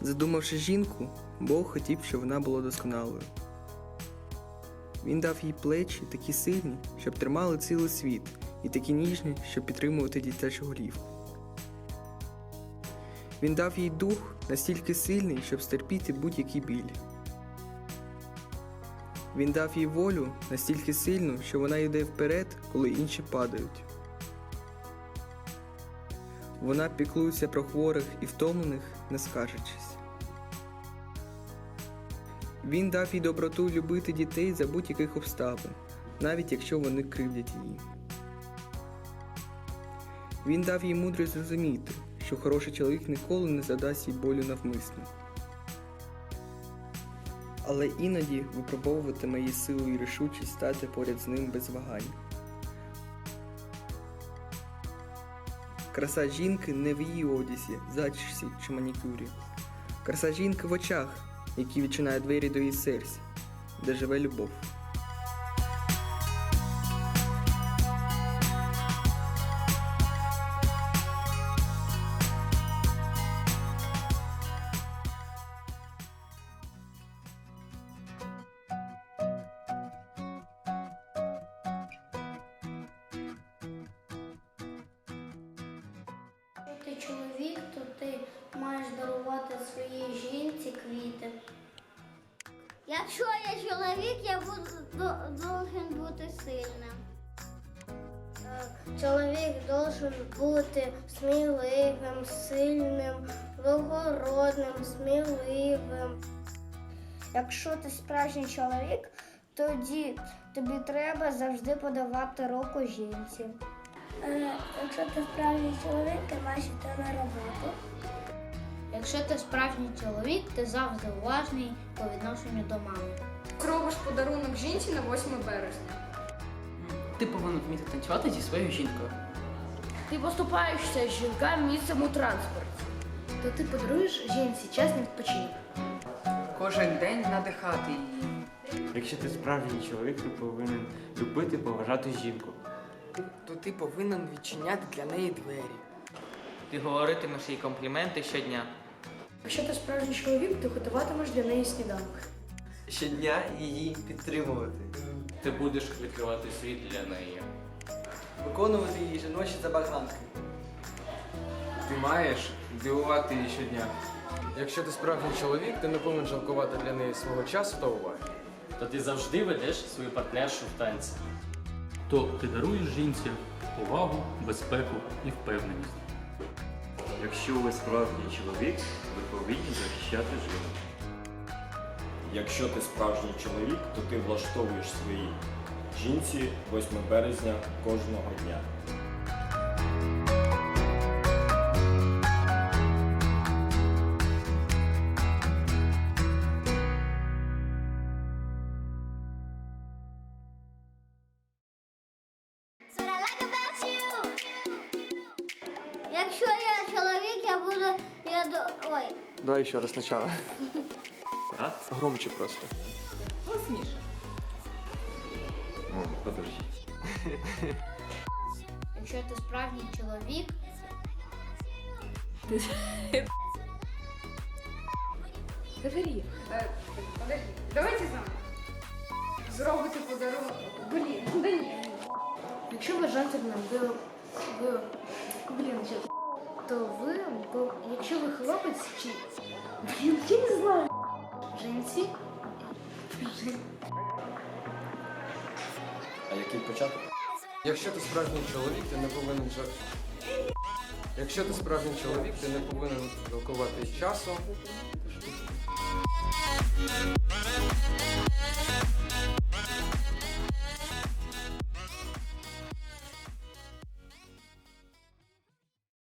Задумавши жінку, Бог хотів, щоб вона була досконалою. Він дав їй плечі такі сильні, щоб тримали цілий світ, і такі ніжні, щоб підтримувати дитячу голівку. Він дав їй дух настільки сильний, щоб стерпіти будь-який біль. Він дав їй волю настільки сильну, що вона йде вперед, коли інші падають. Вона піклується про хворих і втомлених, не скаржачись. Він дав їй доброту любити дітей за будь-яких обставин, навіть якщо вони кривдять її. Він дав їй мудрість зрозуміти, що хороший чоловік ніколи не задасть їй болю навмисно. Але іноді випробовуватиме її силу і рішучість стати поряд з ним без вагань. Краса жінки не в її одязі, зачісі чи манікюрі. Краса жінки в очах, які відчинають двері до її серця, де живе любов. Чоловік, то ти маєш дарувати своїй жінці квіти. Якщо я чоловік, я буду должен бути сильним. Чоловік должен бути сміливим, сильним, благородним, сміливим. Якщо ти справжній чоловік, тоді тобі треба завжди подавати руку жінці. Е, Якщо ти справжній чоловік, ти маєш йти на роботу. Якщо ти справжній чоловік, ти завжди уважний по відношенню до мами. Робиш подарунок жінці на 8 березня. Ти повинен вміти танцювати зі своєю жінкою. Ти поступаєшся з жінкам місцем у транспорті. То ти подаруєш жінці чесний відпочинок. Кожен день надихати її. Якщо ти справжній чоловік, ти повинен любити, поважати жінку. То ти повинен відчиняти для неї двері. Ти говоритимеш їй компліменти щодня. Якщо ти справжній чоловік, ти готуватимеш для неї сніданок. Щодня її підтримувати, Ти будеш відкривати світ для неї. виконувати її жіночі забаганки. Ти маєш дивувати її щодня. Якщо ти справжній чоловік, ти не повинен жалкувати для неї свого часу та уваги. То ти завжди ведеш свою партнершу в танці. То ти даруєш жінці повагу, безпеку і впевненість. Якщо ви справжній чоловік, ви повинні захищати жінку. Якщо ти справжній чоловік, то ти влаштовуєш своїй жінці 8 березня кожного дня. Чоловік, я до. Ой. Давай ще раз спочатку. А? Громче просто. Голосніше. О, подожди. Якщо ти справжній чоловік. Говори. Е, подожди, давайте заново. Зробити подарунок. Блін, да ні. Якщо ви джентльмен, ви, ви блін, що, то ви, бо якщо ви хлопець чи я не знаю. Жінці, А який початок? Якщо ти справжній чоловік, ти не повинен жар... Якщо ти справжній чоловік, ти не повинен жалкувати часу.